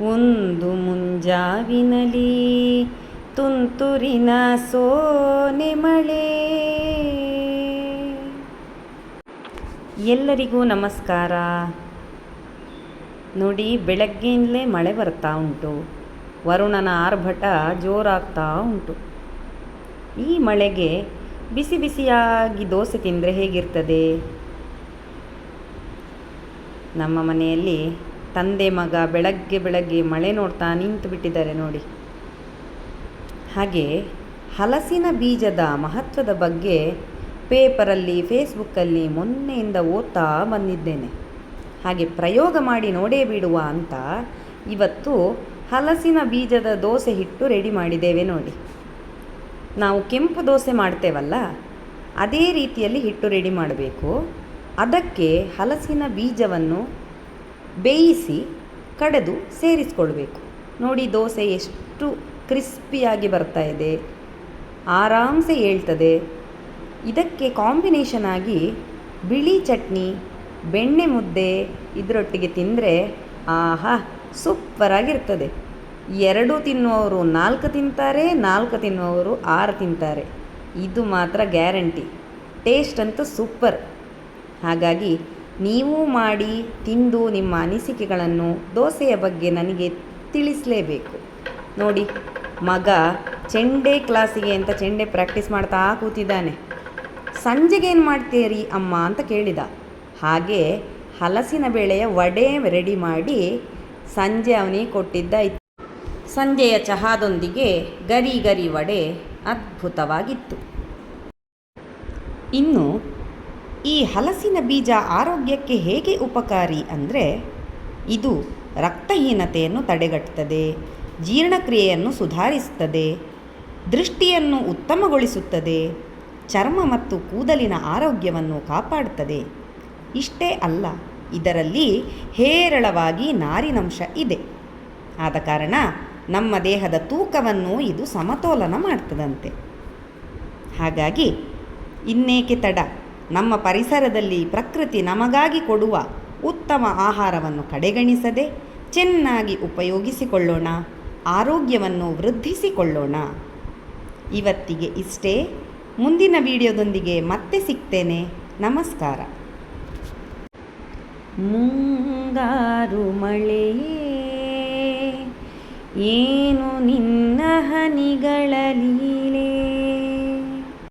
ಒಂದು ಮುಂಜಾವಿನಲಿ ತುಂತುರಿನ ಸೋನೆ ಮಳೆ. ಎಲ್ಲರಿಗೂ ನಮಸ್ಕಾರ. ನೋಡಿ, ಬೆಳಗ್ಗೆಯಿಂದಲೇ ಮಳೆ ಬರ್ತಾ ಉಂಟು. ವರುಣನ ಆರ್ಭಟ ಜೋರಾಗ್ತಾ ಉಂಟು. ಈ ಮಳೆಗೆ ಬಿಸಿ ಬಿಸಿಯಾಗಿ ದೋಸೆ ತಿಂದರೆ ಹೇಗಿರ್ತದೆ? ನಮ್ಮ ಮನೆಯಲ್ಲಿ ತಂದೆ ಮಗ ಬೆಳಗ್ಗೆ ಬೆಳಗ್ಗೆ ಮಳೆ ನೋಡ್ತಾ ನಿಂತು ಬಿಟ್ಟಿದ್ದಾರೆ ನೋಡಿ. ಹಾಗೆ ಹಲಸಿನ ಬೀಜದ ಮಹತ್ವದ ಬಗ್ಗೆ ಪೇಪರಲ್ಲಿ, ಫೇಸ್ಬುಕ್ಕಲ್ಲಿ ಮೊನ್ನೆಯಿಂದ ಓದ್ತಾ ಬಂದಿದ್ದೇನೆ. ಹಾಗೆ ಪ್ರಯೋಗ ಮಾಡಿ ನೋಡೇ ಬಿಡುವ ಅಂತ ಇವತ್ತು ಹಲಸಿನ ಬೀಜದ ದೋಸೆ ಹಿಟ್ಟು ರೆಡಿ ಮಾಡಿದ್ದೇವೆ ನೋಡಿ. ನಾವು ಕೆಂಪು ದೋಸೆ ಮಾಡ್ತೇವಲ್ಲ, ಅದೇ ರೀತಿಯಲ್ಲಿ ಹಿಟ್ಟು ರೆಡಿ ಮಾಡಬೇಕು. ಅದಕ್ಕೆ ಹಲಸಿನ ಬೀಜವನ್ನು ಬೇಯಿಸಿ ಕಡೆದು ಸೇರಿಸ್ಕೊಳ್ಬೇಕು. ನೋಡಿ ದೋಸೆ ಎಷ್ಟು ಕ್ರಿಸ್ಪಿಯಾಗಿ ಬರ್ತಾ ಇದೆ. ಆರಾಮ್ಸೆ ಹೇಳ್ತದೆ. ಇದಕ್ಕೆ ಕಾಂಬಿನೇಷನ್ ಆಗಿ ಬಿಳಿ ಚಟ್ನಿ, ಬೆಣ್ಣೆ ಮುದ್ದೆ ಇದರೊಟ್ಟಿಗೆ ತಿಂದರೆ ಆಹಾ ಸೂಪರಾಗಿರ್ತದೆ ಎರಡು ತಿನ್ನುವವರು ನಾಲ್ಕು ತಿಂತಾರೆ, ನಾಲ್ಕು ತಿನ್ನುವವರು ಆರು ತಿಂತಾರೆ. ಇದು ಮಾತ್ರ ಗ್ಯಾರಂಟಿ. ಟೇಸ್ಟ್ ಅಂತೂ ಸೂಪರ್. ಹಾಗಾಗಿ ನೀವು ಮಾಡಿ ತಿಂದು ನಿಮ್ಮ ಅನಿಸಿಕೆಗಳನ್ನು ದೋಸೆಯ ಬಗ್ಗೆ ನನಗೆ ತಿಳಿಸಲೇಬೇಕು. ನೋಡಿ, ಮಗ ಚೆಂಡೆ ಕ್ಲಾಸಿಗೆ ಅಂತ ಚೆಂಡೆ ಪ್ರಾಕ್ಟೀಸ್ ಮಾಡ್ತಾ ಕೂತಿದ್ದಾನೆ. ಸಂಜೆಗೆ ಏನು ಮಾಡ್ತೀರಿ ಅಮ್ಮ ಅಂತ ಕೇಳಿದ. ಹಾಗೆ ಹಲಸಿನ ಬೇಳೆಯ ವಡೆ ರೆಡಿ ಮಾಡಿ ಸಂಜೆ ಅವನಿಗೆ ಕೊಟ್ಟಿದ್ದ ಸಂಜೆಯ ಚಹಾದೊಂದಿಗೆ ಗರಿ ಗರಿ ವಡೆ ಅದ್ಭುತವಾಗಿತ್ತು. ಇನ್ನು ಈ ಹಲಸಿನ ಬೀಜ ಆರೋಗ್ಯಕ್ಕೆ ಹೇಗೆ ಉಪಕಾರಿ ಅಂದರೆ ಇದು ರಕ್ತಹೀನತೆಯನ್ನು ತಡೆಗಟ್ಟುತ್ತದೆ, ಜೀರ್ಣಕ್ರಿಯೆಯನ್ನು ಸುಧಾರಿಸುತ್ತದೆ, ದೃಷ್ಟಿಯನ್ನು ಉತ್ತಮಗೊಳಿಸುತ್ತದೆ, ಚರ್ಮ ಮತ್ತು ಕೂದಲಿನ ಆರೋಗ್ಯವನ್ನು ಕಾಪಾಡುತ್ತದೆ. ಇಷ್ಟೇ ಅಲ್ಲ, ಇದರಲ್ಲಿ ಹೇರಳವಾಗಿ ನಾರಿನಂಶ ಇದೆ. ಆದ ಕಾರಣ ನಮ್ಮ ದೇಹದ ತೂಕವನ್ನು ಇದು ಸಮತೋಲನ ಮಾಡ್ತದಂತೆ. ಹಾಗಾಗಿ ಇನ್ನೇಕೆ ತಡ? ನಮ್ಮ ಪರಿಸರದಲ್ಲಿ ಪ್ರಕೃತಿ ನಮಗಾಗಿ ಕೊಡುವ ಉತ್ತಮ ಆಹಾರವನ್ನು ಕಡೆಗಣಿಸದೆ ಚೆನ್ನಾಗಿ ಉಪಯೋಗಿಸಿಕೊಳ್ಳೋಣ, ಆರೋಗ್ಯವನ್ನು ವೃದ್ಧಿಸಿಕೊಳ್ಳೋಣ. ಇವತ್ತಿಗೆ ಇಷ್ಟೇ. ಮುಂದಿನ ವಿಡಿಯೋದೊಂದಿಗೆ ಮತ್ತೆ ಸಿಗ್ತೇನೆ. ನಮಸ್ಕಾರ. ಮುಂಗಾರು ಮಳೆಯೇ ಏನು ನಿನ್ನ